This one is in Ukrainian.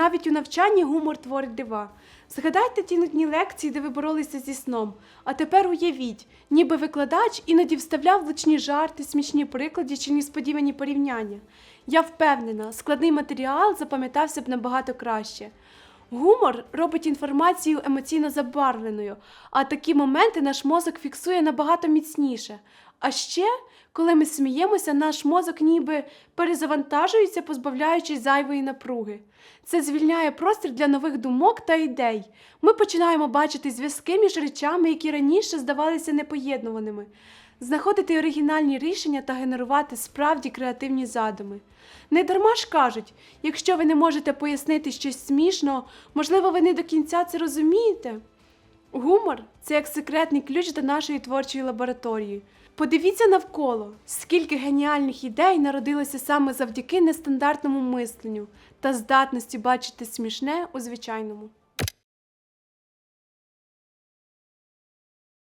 Навіть у навчанні гумор творить дива. Згадайте ті нудні лекції, де ви боролися зі сном. А тепер уявіть, ніби викладач іноді вставляв влучні жарти, смішні приклади чи несподівані порівняння. Я впевнена, складний матеріал запам'ятався б набагато краще. Гумор робить інформацію емоційно забарвленою, а такі моменти наш мозок фіксує набагато міцніше. А ще, коли ми сміємося, наш мозок ніби перезавантажується, позбавляючись зайвої напруги. Це звільняє простір для нових думок та ідей. Ми починаємо бачити зв'язки між речами, які раніше здавалися непоєднуваними, знаходити оригінальні рішення та генерувати справді креативні задуми. Не дарма ж кажуть, якщо ви не можете пояснити щось смішно, можливо, ви не до кінця це розумієте. Гумор це як секретний ключ до нашої творчої лабораторії. Подивіться навколо, скільки геніальних ідей народилося саме завдяки нестандартному мисленню та здатності бачити смішне у звичайному.